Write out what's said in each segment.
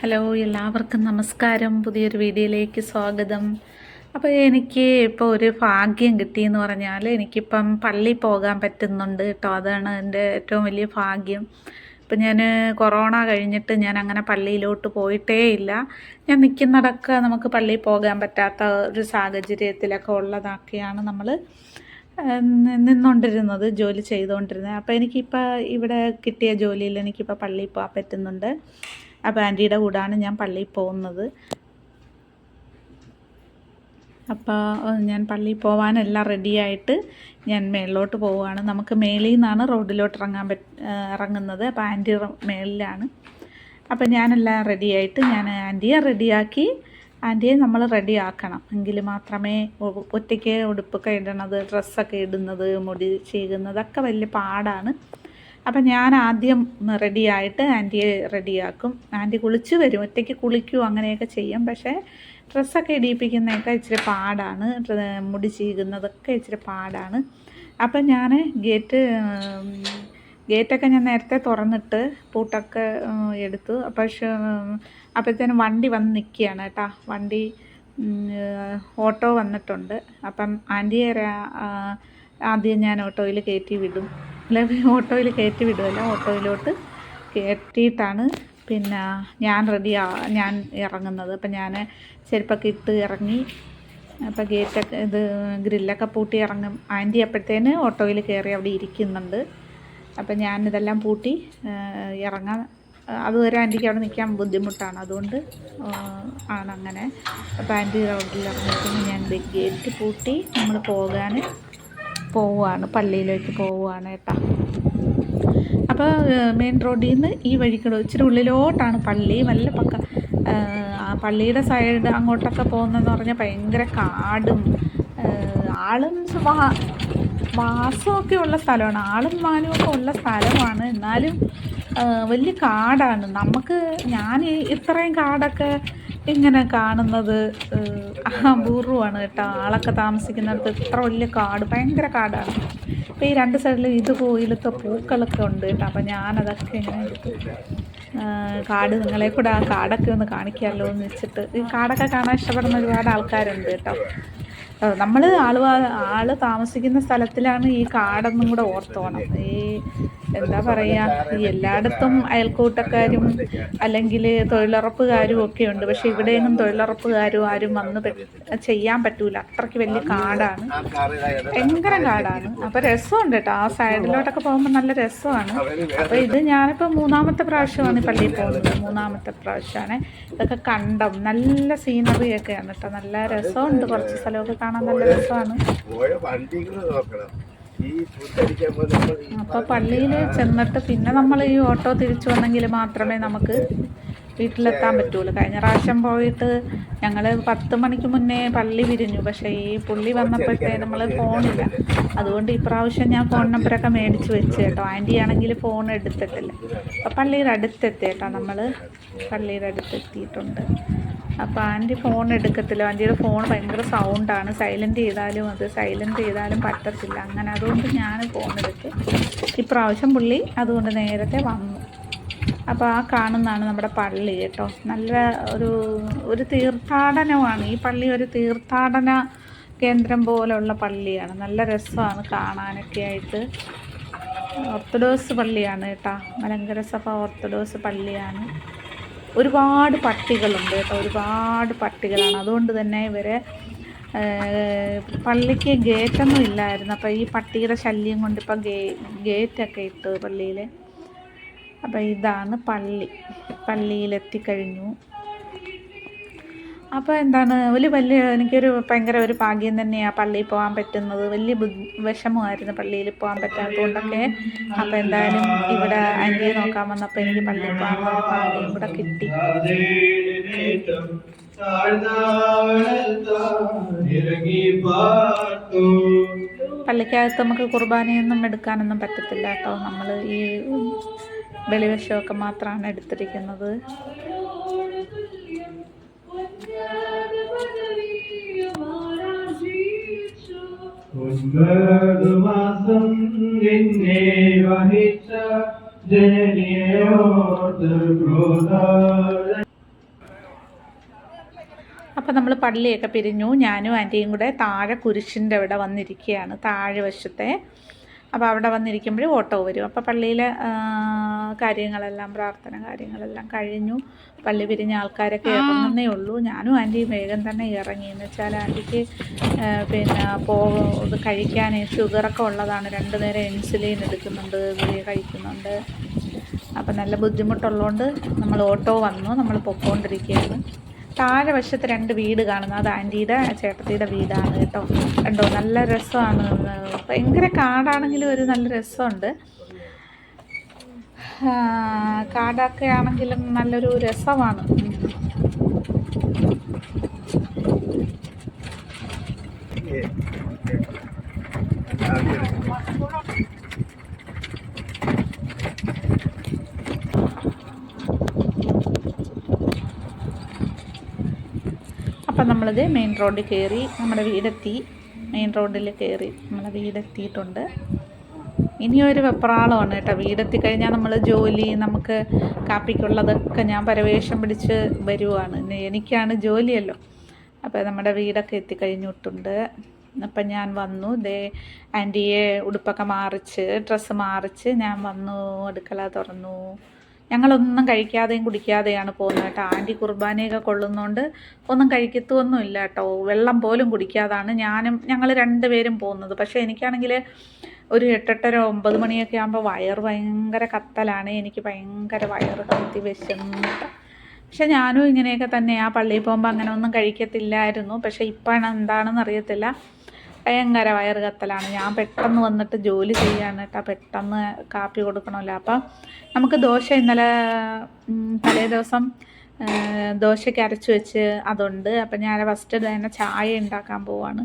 Hello എല്ലാവർക്കും നമസ്കാരം. പുതിയൊരു വീഡിയോയിലേക്ക് സ്വാഗതം. അപ്പോൾ എനിക്ക് ഇപ്പോൾ ഒരു ഭാഗ്യം കിട്ടിയെന്ന് പറഞ്ഞാൽ എനിക്കിപ്പം പള്ളി പോകാൻ പറ്റുന്നുണ്ട് കേട്ടോ. അതാണ് എന്റെ ഏറ്റവും വലിയ ഭാഗ്യം. ഇപ്പം ഞാൻ കൊറോണ കഴിഞ്ഞിട്ട് ഞാൻ അങ്ങനെ പള്ളിയിലോട്ട് പോയിട്ടേ ഇല്ല ഞാൻ നിൽക്കുന്നിടക്ക് നമുക്ക് പള്ളിയിൽ പോകാൻ പറ്റാത്ത ഒരു സാഹചര്യത്തിലൊക്കെ ഉള്ളതൊക്കെയാണ് നമ്മൾ നിന്നുകൊണ്ടിരുന്നത് ജോലി ചെയ്തുകൊണ്ടിരുന്നത് അപ്പോൾ എനിക്കിപ്പോൾ ഇവിടെ കിട്ടിയ ജോലിയിൽ എനിക്കിപ്പോൾ പള്ളിയിൽ പോകാൻ പറ്റുന്നുണ്ട്. അപ്പോൾ ആന്റിയുടെ കൂടാണ് ഞാൻ പള്ളിയിൽ പോകുന്നത്. അപ്പോൾ ഞാൻ പള്ളിയിൽ പോകാനെല്ലാം റെഡിയായിട്ട് ഞാൻ മേളിലോട്ട് പോവുകയാണ്. നമുക്ക് മേളിൽ നിന്നാണ് റോഡിലോട്ട് ഇറങ്ങാൻ പറ്റ ഇറങ്ങുന്നത്. അപ്പോൾ ആന്റി മേളിലാണ്. അപ്പോൾ ഞാനെല്ലാം റെഡിയായിട്ട് ഞാൻ ആന്റിയെ റെഡിയാക്കി ആന്റിയെ നമ്മൾ റെഡി ആക്കണം. എങ്കിൽ മാത്രമേ ഒറ്റയ്ക്ക് ഉടുപ്പൊക്കെ ഇടണത് ഡ്രസ്സൊക്കെ ഇടുന്നത് മുടി ചെയ്യുന്നതൊക്കെ വലിയ പാടാണ്. അപ്പം ഞാൻ ആദ്യം റെഡിയായിട്ട് ആന്റിയെ റെഡിയാക്കും. ആന്റി കുളിച്ച് വരും. ഒറ്റയ്ക്ക് കുളിക്കും അങ്ങനെയൊക്കെ ചെയ്യും. പക്ഷേ ഡ്രസ്സൊക്കെ ഇടിയിപ്പിക്കുന്നതൊക്കെ ഇച്ചിരി പാടാണ്. മുടി ചീകുന്നതൊക്കെ ഇച്ചിരി പാടാണ്. അപ്പം ഞാൻ ഗേറ്റ് ഗേറ്റൊക്കെ ഞാൻ നേരത്തെ തുറന്നിട്ട് പൂട്ടൊക്കെ എടുത്തു. പക്ഷേ അപ്പോഴത്തേനും വണ്ടി വന്ന് നിൽക്കുകയാണ് കേട്ടോ. വണ്ടി ഓട്ടോ വന്നിട്ടുണ്ട്. അപ്പം ആന്റിയെ ആദ്യം ഞാൻ ഓട്ടോയിൽ കയറ്റി വിടും. അല്ല ഓട്ടോയിൽ കയറ്റി വിടുമല്ലോ ഓട്ടോയിലോട്ട് കയറ്റിയിട്ടാണ് പിന്നെ ഞാൻ റെഡി ഞാൻ ഇറങ്ങുന്നത്. അപ്പം ഞാൻ ചെരുപ്പൊക്കെ ഇട്ട് ഇറങ്ങി. അപ്പം ഗേറ്റൊക്കെ ഇത് ഗ്രില്ലൊക്കെ പൂട്ടി ഇറങ്ങും. ആന്റി അപ്പോഴത്തേന് ഓട്ടോയിൽ കയറി അവിടെ ഇരിക്കുന്നുണ്ട്. അപ്പം ഞാനിതെല്ലാം പൂട്ടി ഇറങ്ങാൻ അതുവരെ ആന്റിക്ക് അവിടെ നിൽക്കാൻ ബുദ്ധിമുട്ടാണ്. അതുകൊണ്ട് ആണ് അങ്ങനെ. അപ്പോൾ ആന്റി റോഡിൽ ഇറങ്ങിയിട്ട് ഞാൻ ഗേറ്റ് പൂട്ടി നമ്മൾ പോകാൻ പോവുകയാണ് പള്ളിയിലേക്ക് പോവുകയാണ് കേട്ടോ അപ്പോൾ മെയിൻ റോഡിൽ നിന്ന് ഈ വഴിക്കൂടെ ഇച്ചിരി ഉള്ളിലോട്ടാണ് പള്ളി. വല്ല പക്ക പള്ളിയുടെ സൈഡ് അങ്ങോട്ടൊക്കെ പോകുന്നതെന്ന് പറഞ്ഞാൽ ഭയങ്കര കാടും ആളും വാസമൊക്കെ ഉള്ള സ്ഥലമാണ്. ആളും മാനും ഒക്കെ ഉള്ള സ്ഥലമാണ്. എന്നാലും വലിയ കാടാണ്. നമുക്ക് ഞാൻ ഇത്രയും കാടൊക്കെ ഇങ്ങനെ കാണുന്നത്? അപൂർവമാണ് കേട്ടോ. ആളൊക്കെ താമസിക്കുന്നിടത്ത് ഇത്ര വലിയ കാട് ഭയങ്കര കാടാണ്. അപ്പോൾ ഈ രണ്ട് സൈഡിലും ഇത് പോയിലത്തെ പൂക്കളൊക്കെ ഉണ്ട് കേട്ടോ. അപ്പോൾ ഞാനതൊക്കെ ഇങ്ങനെ എടുത്ത് കാട് നിങ്ങളെ കൂടെ ആ കാടൊക്കെ ഒന്ന് കാണിക്കാമല്ലോ എന്ന് വെച്ചിട്ട്. ഈ കാടൊക്കെ കാണാൻ ഇഷ്ടപ്പെടുന്ന ഒരുപാട് ആൾക്കാരുണ്ട് കേട്ടോ. നമ്മൾ ആൾ ആൾ താമസിക്കുന്ന സ്ഥലത്തിലാണ് ഈ കാടൊന്നും കൂടെ ഓർത്തോണം ഈ എന്താ പറയുക ഈ എല്ലായിടത്തും അയൽക്കൂട്ടക്കാരും അല്ലെങ്കിൽ തൊഴിലുറപ്പുകാരും ഒക്കെ ഉണ്ട്. പക്ഷെ ഇവിടെയൊന്നും തൊഴിലുറപ്പുകാരും ആരും വന്ന് ചെയ്യാൻ പറ്റൂല. അത്രയ്ക്ക് വലിയ കാടാണ്. ഭയങ്കര കാടാണ്. അപ്പോൾ രസമുണ്ട് കേട്ടോ. ആ സൈഡിലോട്ടൊക്കെ പോകുമ്പോൾ നല്ല രസമാണ്. അപ്പോൾ ഇത് ഞാനിപ്പോൾ മൂന്നാമത്തെ പ്രാവശ്യമാണ് പള്ളിയിൽ പോകുന്നത്. മൂന്നാമത്തെ പ്രാവശ്യമാണ്. ഇതൊക്കെ കണ്ടം. നല്ല സീനറി ഒക്കെയാണ് കേട്ടോ. നല്ല രസമുണ്ട്. കുറച്ച് സ്ഥലമൊക്കെ കാണാൻ നല്ല രസമാണ്. അപ്പൊ അപ്പോൾ പള്ളിയിൽ ചെന്നിട്ട് പിന്നെ നമ്മൾ ഈ ഓട്ടോ തിരിച്ചു വന്നെങ്കിൽ മാത്രമേ നമുക്ക് വീട്ടിലെത്താൻ പറ്റുള്ളൂ കഴിഞ്ഞ പ്രാവശ്യം പോയിട്ട് ഞങ്ങൾ പത്ത് മണിക്ക് മുന്നേ പള്ളി പിരിഞ്ഞു പക്ഷേ ഈ പുള്ളി വന്നപ്പോഴത്തേ നമ്മൾ ഫോണില്ല. അതുകൊണ്ട് ഈ പ്രാവശ്യം ഞാൻ ഫോൺ നമ്പറൊക്കെ മേടിച്ച് വെച്ച് കേട്ടോ. ആന്റി ആണെങ്കിൽ ഫോൺ എടുത്തിട്ടില്ല. അപ്പോൾ പള്ളിയുടെ അടുത്തെത്തി കേട്ടോ നമ്മൾ പള്ളിയുടെ അടുത്തെത്തിയിട്ടുണ്ട്. അപ്പോൾ ആന്റി ഫോൺ എടുക്കത്തില്ല. ആന്റിയുടെ ഫോൺ ഭയങ്കര സൗണ്ടാണ്. സൈലന്റ് ചെയ്താലും അത് സൈലന്റ് ചെയ്താലും പറ്റത്തില്ല. അങ്ങനെ അതുകൊണ്ട് ഞാൻ ഫോൺ എടുത്ത് ഇപ്രാവശ്യം പുള്ളി അതുകൊണ്ട് നേരത്തെ വന്നു. അപ്പോൾ ആ കാണുന്നതാണ് നമ്മുടെ പള്ളി കേട്ടോ. നല്ല ഒരു ഒരു തീർത്ഥാടനമാണ്. ഈ പള്ളി ഒരു തീർത്ഥാടന കേന്ദ്രം പോലുള്ള പള്ളിയാണ്. നല്ല രസമാണ് കാണാനൊക്കെ ആയിട്ട്. ഓർത്തഡോക്സ് പള്ളിയാണ് കേട്ടോ. മലങ്കര സഭ ഓർത്തഡോക്സ് പള്ളിയാണ്. ഒരുപാട് പട്ടികളുണ്ട് കേട്ടോ. ഒരുപാട് പട്ടികളാണ്. അതുകൊണ്ട് തന്നെ ഇവരെ പള്ളിക്ക് ഗേറ്റൊന്നും ഇല്ലായിരുന്നു. അപ്പോൾ ഈ പട്ടിയുടെ ശല്യം കൊണ്ട് ഇപ്പം ഗേ ഗേറ്റൊക്കെ ഇട്ടു പള്ളിയിൽ അപ്പോൾ ഇതാണ് പള്ളി. പള്ളിയിലെത്തിക്കഴിഞ്ഞു. അപ്പോൾ എന്താണ് ഒരു വലിയ എനിക്കൊരു ഭയങ്കര ഒരു ഭാഗ്യം തന്നെയാണ് പള്ളിയിൽ പോകാൻ പറ്റുന്നത്. വലിയ വിഷമമായിരുന്നു പള്ളിയിൽ പോകാൻ പറ്റാത്തതുകൊണ്ടൊക്കെ. അപ്പോൾ എന്തായാലും ഇവിടെ അനിയെ നോക്കാൻ വന്നപ്പോൾ എനിക്ക് പള്ളിയിൽ പോകാനുള്ള ഭാഗ്യം ഇവിടെ കിട്ടി. പള്ളിക്കകത്ത് നമുക്ക് കുർബാനയൊന്നും എടുക്കാനൊന്നും പറ്റത്തില്ല കേട്ടോ. നമ്മൾ ഈ ബലിവശമൊക്കെ മാത്രമാണ് എടുത്തിരിക്കുന്നത്. ഒൻപത് മാസം എന്നെ വഹിച്ച ജനനിയോർത്ത് ക്രോധ അപ്പം നമ്മൾ പള്ളിയൊക്കെ പിരിഞ്ഞു. ഞാനും ആന്റിയും കൂടെ താഴെ കുരിശിന്റെ അവിടെ വന്നിരിക്കുകയാണ് താഴെ വശത്തെ. അപ്പോൾ അവിടെ വന്നിരിക്കുമ്പോൾ ഓട്ടോ വരും. അപ്പോൾ പള്ളിയിലെ കാര്യങ്ങളെല്ലാം പ്രാർത്ഥന കാര്യങ്ങളെല്ലാം കഴിഞ്ഞു. പള്ളി പിരിഞ്ഞ ആൾക്കാരൊക്കെ ഇറങ്ങുന്നേ ഉള്ളൂ. ഞാനും ആന്റിയും വേഗം തന്നെ ഇറങ്ങി. എന്ന് വെച്ചാൽ ആന്റിക്ക് പിന്നെ പോ ഇത് കഴിക്കാൻ ഷുഗറൊക്കെ ഉള്ളതാണ്. രണ്ടു നേരം ഇൻസുലിൻ എടുക്കുന്നുണ്ട് ഗുളിക കഴിക്കുന്നുണ്ട്. അപ്പം നല്ല ബുദ്ധിമുട്ടുള്ളതുകൊണ്ട് നമ്മൾ ഓട്ടോ വന്നു. നമ്മൾ പൊക്കോണ്ടിരിക്കുകയാണ്. താഴെ വശത്ത് രണ്ട് വീട് കാണുന്നു. അത് ആന്റിയുടെ ചേട്ടത്തിയുടെ വീടാണ് കേട്ടോ. കണ്ടോ നല്ല രസമാണ്. ഭയങ്കര കാടാണെങ്കിലും ഒരു നല്ല രസമുണ്ട്. കാടൊക്കെ ആണെങ്കിലും നല്ലൊരു രസമാണ്. ഏ, ആദ്യം നമ്മളിത് മെയിൻ റോഡിൽ കയറി നമ്മുടെ വീടെത്തി. മെയിൻ റോഡിൽ കയറി നമ്മളെ വീടെത്തിയിട്ടുണ്ട്. ഇനിയൊരു വെപ്രാളമാണ് കേട്ടോ. വീടെത്തി കഴിഞ്ഞാൽ നമ്മൾ ജോലി നമുക്ക് കാപ്പിക്കുള്ളതൊക്കെ ഞാൻ പരവേഷം പിടിച്ച് വരുവാണ്. എനിക്കാണ് ജോലിയല്ലോ. അപ്പോൾ നമ്മുടെ വീടൊക്കെ എത്തിക്കഴിഞ്ഞിട്ടുണ്ട്. അപ്പം ഞാൻ വന്നു. ദേ ആന്റിയെ ഉടുപ്പൊക്കെ മാറിച്ച് ഡ്രസ്സ് മാറിച്ച് ഞാൻ വന്നു. അടുക്കള തുറന്നു. ഞങ്ങളൊന്നും കഴിക്കാതെയും കുടിക്കാതെയാണ് പോകുന്നത് കേട്ടോ. ആന്റി കുർബാനയൊക്കെ കൊള്ളുന്നതുകൊണ്ട് ഒന്നും കഴിക്കത്തൊന്നുമില്ല കേട്ടോ. വെള്ളം പോലും കുടിക്കാതാണ് ഞാനും ഞങ്ങൾ രണ്ടുപേരും പോകുന്നത്. പക്ഷേ എനിക്കാണെങ്കിൽ ഒരു എട്ടെട്ടര ഒമ്പത് മണിയൊക്കെ ആകുമ്പോൾ വയറ് ഭയങ്കര കത്തലാണ്. എനിക്ക് ഭയങ്കര വയറ് കത്തി വിശന്നിട്ട്. പക്ഷെ ഞാനും ഇങ്ങനെയൊക്കെ തന്നെ ആ പള്ളിയിൽ പോകുമ്പോൾ അങ്ങനെ ഒന്നും കഴിക്കത്തില്ലായിരുന്നു. പക്ഷേ ഇപ്പോഴാണ് എന്താണെന്ന് അറിയത്തില്ല ഭയങ്കര വയറ് കത്തലാണ് ഞാൻ പെട്ടെന്ന് വന്നിട്ട് ജോലി ചെയ്യാണ് കേട്ടോ പെട്ടെന്ന് കാപ്പി കൊടുക്കണമല്ലോ. അപ്പം നമുക്ക് ദോശ ഇന്നലെ തലേ ദിവസം ദോശയ്ക്ക് അരച്ച് വെച്ച് അതുണ്ട്. അപ്പം ഞാൻ ഫസ്റ്റ് തന്നെ ചായ ഉണ്ടാക്കാൻ പോവാണ്.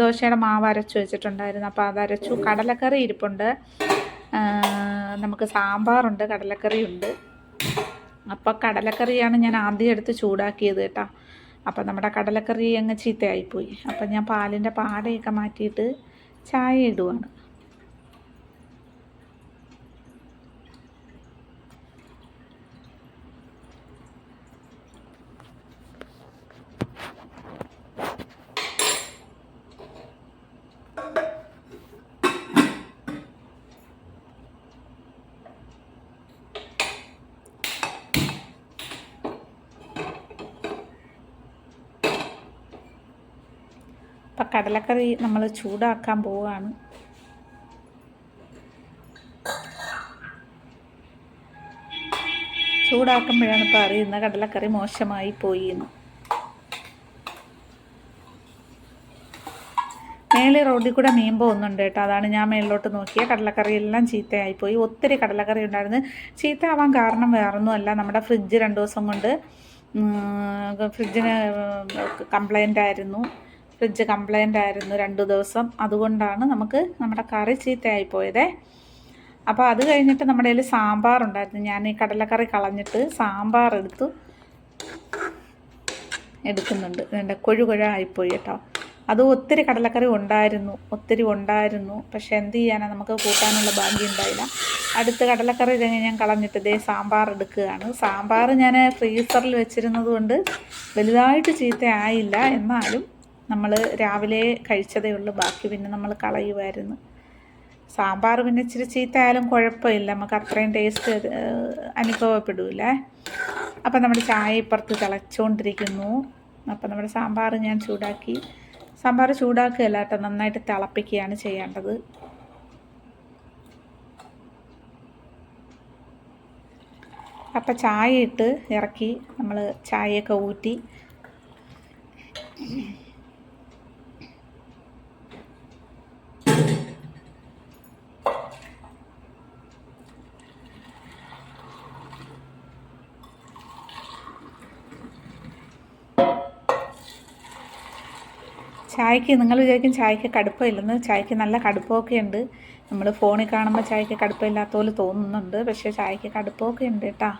ദോശയുടെ മാവ് അരച്ച് വെച്ചിട്ടുണ്ടായിരുന്നു. അപ്പോൾ അതരച്ചു. കടലക്കറി ഇരിപ്പുണ്ട്. നമുക്ക് സാമ്പാറുണ്ട് കടലക്കറിയുണ്ട്. അപ്പോൾ കടലക്കറിയാണ് ഞാൻ ആദ്യം എടുത്ത് ചൂടാക്കിയത് കേട്ടോ. അപ്പം നമ്മുടെ കടലക്കറി അങ്ങ് ചീത്തയായിപ്പോയി. അപ്പം ഞാൻ പാലിന്റെ പാടയൊക്കെ മാറ്റിയിട്ട് ചായ ഇടുവാണ്. അപ്പം കടലക്കറി നമ്മൾ ചൂടാക്കാൻ പോവുകയാണ്. ചൂടാക്കുമ്പോഴാണ് ഇപ്പോൾ അറിയുന്നത് കടലക്കറി മോശമായി പോയി മേലെ റോഡിൽ കൂടെ മീൻ പോകുന്നുണ്ട് കേട്ടോ. അതാണ് ഞാൻ മേളിലോട്ട് നോക്കിയ. കടലക്കറി എല്ലാം ചീത്തയായിപ്പോയി ഒത്തിരി കടലക്കറി ഉണ്ടായിരുന്നു. ആവാൻ കാരണം വേറൊന്നുമല്ല നമ്മുടെ ഫ്രിഡ്ജ് രണ്ട് ദിവസം കൊണ്ട് ഫ്രിഡ്ജിന് കംപ്ലൈന്റ് ആയിരുന്നു. ഫ്രിഡ്ജ് കംപ്ലൈന്റ് ആയിരുന്നു രണ്ട് ദിവസം. അതുകൊണ്ടാണ് നമുക്ക് നമ്മുടെ കറി ചീത്തയായി പോയതേ. അപ്പോൾ അത് കഴിഞ്ഞിട്ട് നമ്മുടെ കയ്യിൽ സാമ്പാർ ഉണ്ടായിരുന്നു. ഞാൻ ഈ കടലക്കറി കളഞ്ഞിട്ട് സാമ്പാർ എടുത്തു. എടുക്കുന്നുണ്ട്. എന്റെ കൊഴു കൊഴ ആയിപ്പോയി കേട്ടോ. അത് ഒത്തിരി കടലക്കറി ഉണ്ടായിരുന്നു. ഒത്തിരി ഉണ്ടായിരുന്നു. പക്ഷെ എന്ത് ചെയ്യാനാണ് നമുക്ക് കൂട്ടാനുള്ള ഭാഗ്യം ഉണ്ടായില്ല. അടുത്ത കടലക്കറി കഴിഞ്ഞ് ഞാൻ കളഞ്ഞിട്ട് ഇതേ സാമ്പാർ എടുക്കുകയാണ്. സാമ്പാർ ഞാൻ ഫ്രീസറിൽ വെച്ചിരുന്നത് കൊണ്ട് വലുതായിട്ട് ചീത്ത ആയില്ല എന്നാലും നമ്മൾ രാവിലെ കഴിച്ചതേ ഉള്ളൂ. ബാക്കി പിന്നെ നമ്മൾ കളയുമായിരുന്നു സാമ്പാർ പിന്നെ ഇച്ചിരി ചീത്തയായാലും കുഴപ്പമില്ല. നമുക്ക് അത്രയും ടേസ്റ്റ് അനുഭവപ്പെടില്ല അപ്പം നമ്മുടെ ചായ ഇപ്പുറത്ത് തിളച്ചുകൊണ്ടിരിക്കുന്നു അപ്പം നമ്മുടെ സാമ്പാർ ഞാൻ ചൂടാക്കി. സാമ്പാർ ചൂടാക്കുകയല്ല കേട്ടോ. നന്നായിട്ട് തിളപ്പിക്കുകയാണ് ചെയ്യേണ്ടത്. അപ്പം ചായ ഇട്ട് ഇറക്കി നമ്മൾ ചായയൊക്കെ ഊറ്റി. ചായക്ക് നിങ്ങൾ വിചാരിക്കും ചായക്ക് കടുപ്പമില്ലെന്ന് ചായക്ക് നല്ല കടുപ്പമൊക്കെ ഉണ്ട്. നമ്മൾ ഫോണിൽ കാണുമ്പോൾ ചായക്ക് കടുപ്പമില്ലാത്ത പോലെ തോന്നുന്നുണ്ട്. പക്ഷേ ചായക്ക് കടുപ്പമൊക്കെ ഉണ്ട് കേട്ടാ.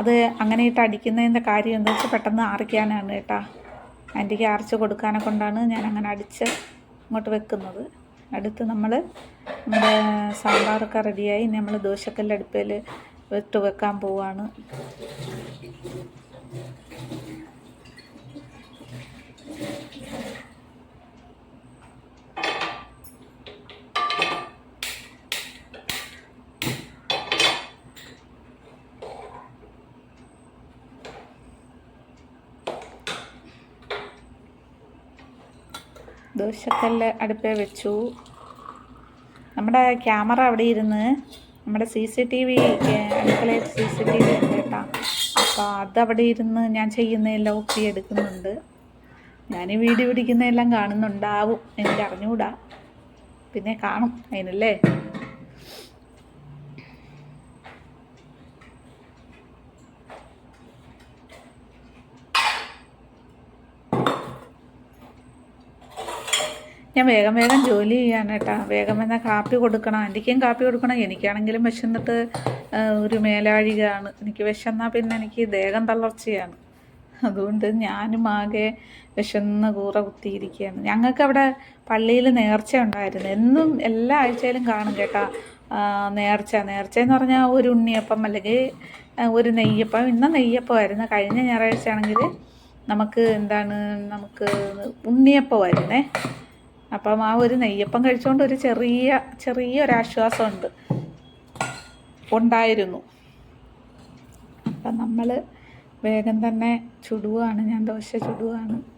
അത് അങ്ങനെ ഇട്ട് അടിക്കുന്നതിന്റെ കാര്യം എന്താ വെച്ചാൽ പെട്ടെന്ന് ആറിക്കാനാണ് കേട്ടാ. ആന്റിക്ക് അരച്ച് കൊടുക്കാനെ കൊണ്ടാണ് ഞാൻ അങ്ങനെ അടിച്ച് ഇങ്ങോട്ട് വെക്കുന്നത്. അടുത്ത് നമ്മൾ നമ്മുടെ സാമ്പാറൊക്കെ റെഡിയായി. നമ്മൾ ദോശക്കല്ല് അടുപ്പിൽ ഇട്ട് വെക്കാൻ പോവാണ്. ദോശക്കല്ല് അടുപ്പേ വെച്ചു. നമ്മുടെ ക്യാമറ അവിടെ ഇരുന്ന് നമ്മുടെ സി സി ടി വി അടുക്കളയിൽ സി സി ടി വി കേട്ടോ. അപ്പോൾ അതവിടെ ഇരുന്ന് ഞാൻ ചെയ്യുന്നതെല്ലാം ഒപ്പി എടുക്കുന്നുണ്ട്. ഞാൻ ഈ വീഡിയോ പിടിക്കുന്നതെല്ലാം കാണുന്നുണ്ടാവും. എനിക്ക് അറിഞ്ഞുകൂടാ പിന്നെ കാണും അതിനല്ലേ? ഞാൻ വേഗം വേഗം ജോലി ചെയ്യാൻ കേട്ടോ. വേഗം വന്നാൽ കാപ്പി കൊടുക്കണം. ആന്റിക്കും കാപ്പി കൊടുക്കണം. എനിക്കാണെങ്കിലും വിശന്നിട്ട് ഒരു മേലാഴികയാണ്. എനിക്ക് വിശന്നാൽ പിന്നെ എനിക്ക് ദേഹം തളർച്ചയാണ്. അതുകൊണ്ട് ഞാനും ആകെ വിശന്ന് കൂറ കുത്തിയിരിക്കുകയാണ്. ഞങ്ങൾക്ക് അവിടെ പള്ളിയിൽ നേർച്ച ഉണ്ടായിരുന്നു. എന്നും എല്ലാ ആഴ്ചയിലും കാണും കേട്ടോ. നേർച്ച. നേർച്ച എന്ന് പറഞ്ഞാൽ ഒരു ഉണ്ണിയപ്പം അല്ലെങ്കിൽ ഒരു നെയ്യപ്പം. ഇന്ന് നെയ്യപ്പമായിരുന്നു കഴിഞ്ഞ ഞായറാഴ്ച ആണെങ്കിൽ നമുക്ക് എന്താണ് നമുക്ക് ഉണ്ണിയപ്പമായിരുന്നേ അപ്പം ആ ഒരു നെയ്യപ്പം കഴിച്ചുകൊണ്ട് ഒരു ചെറിയ ചെറിയൊരാശ്വാസമുണ്ട്. ഉണ്ടായിരുന്നു. അപ്പം നമ്മൾ വേഗം തന്നെ ചുടുവാണ്. ഞാൻ ദോശ ചുടുവാണ്.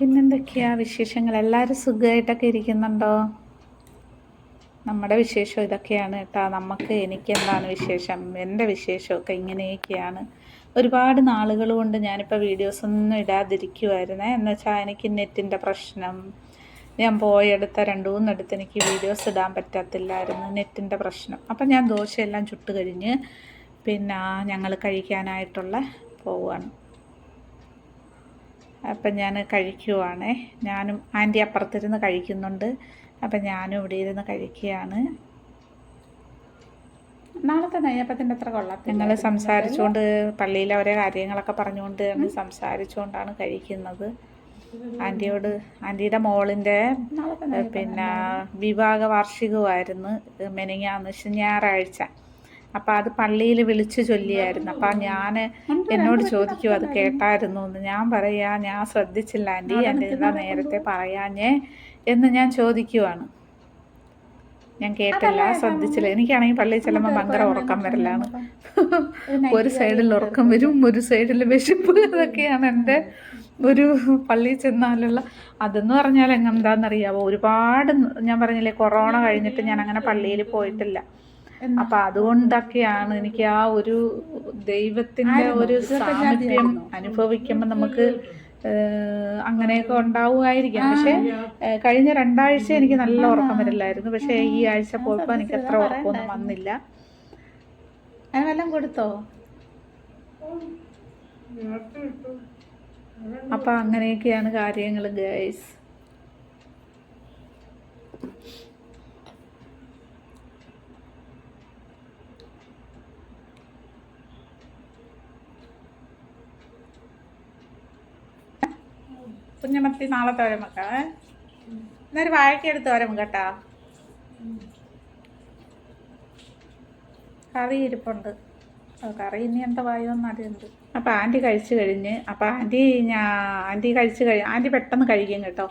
പിന്നെന്തൊക്കെയാ വിശേഷങ്ങൾ? എല്ലാവരും സുഖമായിട്ടൊക്കെ ഇരിക്കുന്നുണ്ടോ? നമ്മുടെ വിശേഷം ഇതൊക്കെയാണ് കേട്ടോ. നമുക്ക് എനിക്ക് എന്താണ് വിശേഷം? എന്റെ വിശേഷമൊക്കെ ഇങ്ങനെയൊക്കെയാണ്. ഒരുപാട് നാളുകൾ കൊണ്ട് ഞാനിപ്പോൾ വീഡിയോസ് ഒന്നും ഇടാതിരിക്കുമായിരുന്നേ എന്ന് വെച്ചാൽ എനിക്ക് നെറ്റിന്റെ പ്രശ്നം. ഞാൻ പോയെടുത്ത രണ്ട് മൂന്നെടുത്ത് എനിക്ക് വീഡിയോസ് ഇടാൻ പറ്റത്തില്ലായിരുന്നു. നെറ്റിന്റെ പ്രശ്നം. അപ്പം ഞാൻ ദോശയെല്ലാം ചുട്ട് കഴിഞ്ഞ് പിന്നെ ഞങ്ങൾ കഴിക്കാനായിട്ടുള്ള പോവുകയാണ് അപ്പം ഞാൻ കഴിക്കുവാണേ. ഞാനും ആന്റി അപ്പുറത്തിരുന്ന് കഴിക്കുന്നുണ്ട്. അപ്പം ഞാനും ഇവിടെ ഇരുന്ന് കഴിക്കുകയാണ്. നാളത്തെ നെയ്യപ്പത്തിന്റെ അത്ര കൊള്ളാം ഞങ്ങൾ സംസാരിച്ചുകൊണ്ട് പള്ളിയിലെ ഓരോ കാര്യങ്ങളൊക്കെ പറഞ്ഞുകൊണ്ട് സംസാരിച്ചുകൊണ്ടാണ് കഴിക്കുന്നത്. ആന്റിയോട് ആന്റിയുടെ മോളിന്റെ പിന്നെ വിവാഹ വാർഷികമായിരുന്നു മെനിങ്ങാന്ന് വെച്ചാൽ ഞായറാഴ്ച അപ്പം അത് പള്ളിയിൽ വിളിച്ചു ചൊല്ലിയായിരുന്നു. അപ്പം ഞാൻ എന്നോട് ചോദിക്കും അത് കേട്ടായിരുന്നു എന്ന് ഞാൻ പറയാ ഞാൻ ശ്രദ്ധിച്ചില്ല ആന്റി എന്റെ എന്താ നേരത്തെ പറയാഞ്ഞേ എന്ന് ഞാൻ ചോദിക്കുവാണ്. ഞാൻ കേട്ടില്ല ശ്രദ്ധിച്ചില്ല. എനിക്കാണെങ്കിൽ പള്ളിയിൽ ചെല്ലുമ്പോൾ ഭയങ്കര ഉറക്കം വരലാണ്. ഒരു സൈഡിൽ ഉറക്കം വരും ഒരു സൈഡിൽ വിശപ്പ് അതൊക്കെയാണ് എന്റെ ഒരു പള്ളിയിൽ ചെന്നാലുള്ള അതെന്ന് പറഞ്ഞാൽ എങ്ങനെന്താണെന്നറിയാവോ ഒരുപാട് ഞാൻ പറഞ്ഞില്ലേ കൊറോണ കഴിഞ്ഞിട്ട് ഞാൻ അങ്ങനെ പള്ളിയിൽ പോയിട്ടില്ല. അപ്പൊ അതുകൊണ്ടൊക്കെയാണ് എനിക്ക് ആ ഒരു ദൈവത്തിന്റെ ഒരു സാന്നിധ്യം അനുഭവിക്കുമ്പോൾ നമുക്ക് അങ്ങനെയൊക്കെ ഉണ്ടാവുമായിരിക്കാം. പക്ഷെ കഴിഞ്ഞ രണ്ടാഴ്ച എനിക്ക് നല്ല ഉറക്കം വരില്ലായിരുന്നു. പക്ഷെ ഈ ആഴ്ച പോയപ്പോൾ എനിക്ക് അത്ര ഉറക്കമൊന്നും വന്നില്ല. വല്ലതും കൊടുത്തോ? അപ്പൊ അങ്ങനെയൊക്കെയാണ് കാര്യങ്ങൾ ഗൈസ്. കുഞ്ഞമത്തി നാളെ തോരൻ വെക്കാം എന്നൊരു വാഴയ്ക്കെടുത്ത് തോരൻ കേട്ടാ. കറി ഇരിപ്പുണ്ട്. കറി ഇനി എന്താ വായോന്ന് അറിയുന്നത് അപ്പോൾ ആന്റി കഴിച്ചു കഴിഞ്ഞ് അപ്പോൾ ആന്റി ഞാൻ ആന്റി കഴിച്ചു കഴി ആന്റി പെട്ടെന്ന് കഴിക്കും കേട്ടോ.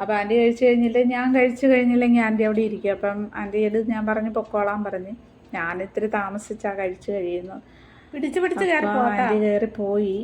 അപ്പോൾ ആന്റി കഴിച്ചു കഴിഞ്ഞിട്ട് ഞാൻ കഴിച്ചു കഴിഞ്ഞില്ലെങ്കിൽ ആന്റി അവിടെ ഇരിക്കും. അപ്പം ആന്റിയോട് ഞാൻ പറഞ്ഞ് പൊക്കോളാൻ പറഞ്ഞ്. ഞാൻ ഇത്തിരി താമസിച്ചാണ് കഴിച്ചു കഴിയുന്നത്. പിടിച്ച് പിടിച്ച് കയറി പോയി.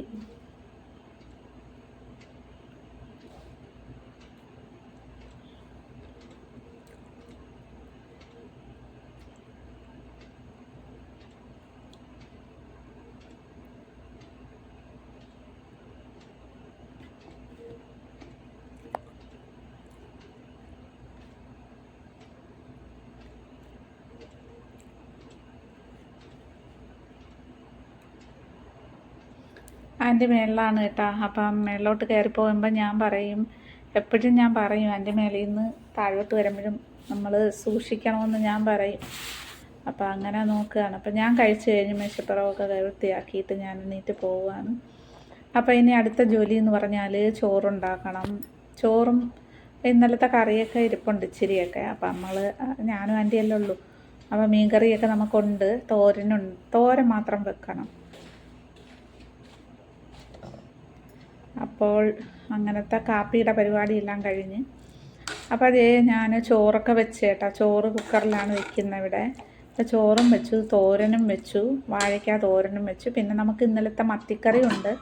ആന്റി മേളിലാണ് കേട്ടോ. അപ്പം മേളിലോട്ട് കയറി പോകുമ്പോൾ ഞാൻ പറയും എപ്പോഴും ഞാൻ പറയും എന്റെ മേളിൽ നിന്ന് താഴോട്ട് വരുമ്പോഴും നമ്മൾ സൂക്ഷിക്കണമെന്ന് ഞാൻ പറയും. അപ്പം അങ്ങനെ നോക്കുകയാണ്. അപ്പം ഞാൻ കഴിച്ച് കഴിഞ്ഞ് മേശപ്പുറമൊക്കെ വൃത്തിയാക്കിയിട്ട് ഞാൻ എണീറ്റ് പോവുകയാണ്. അപ്പം ഇനി അടുത്ത ജോലി എന്ന് പറഞ്ഞാൽ ചോറുണ്ടാക്കണം. ചോറും ഇന്നലത്തെ കറിയൊക്കെ ഇരിപ്പുണ്ട് ഇച്ചിരിയൊക്കെ. അപ്പം നമ്മൾ ഞാനും ആന്റിയല്ലേ ഉള്ളൂ. അപ്പം മീൻകറിയൊക്കെ നമുക്കുണ്ട്. തോരനുണ്ട്. തോരൻ മാത്രം വെക്കണം. അപ്പോൾ അങ്ങനത്തെ കാപ്പിയുടെ പരിപാടിയെല്ലാം കഴിഞ്ഞ്. അപ്പോൾ അതേ ഞാൻ ചോറൊക്കെ വെച്ച് കേട്ടോ. ചോറ് കുക്കറിലാണ് വെക്കുന്നത് ഇവിടെ. അപ്പോൾ ചോറും വെച്ചു തോരനും വെച്ചു വാഴയ്ക്ക തോരനും വെച്ചു. പിന്നെ നമുക്ക് ഇന്നലത്തെ മത്തിക്കറി ഉണ്ട്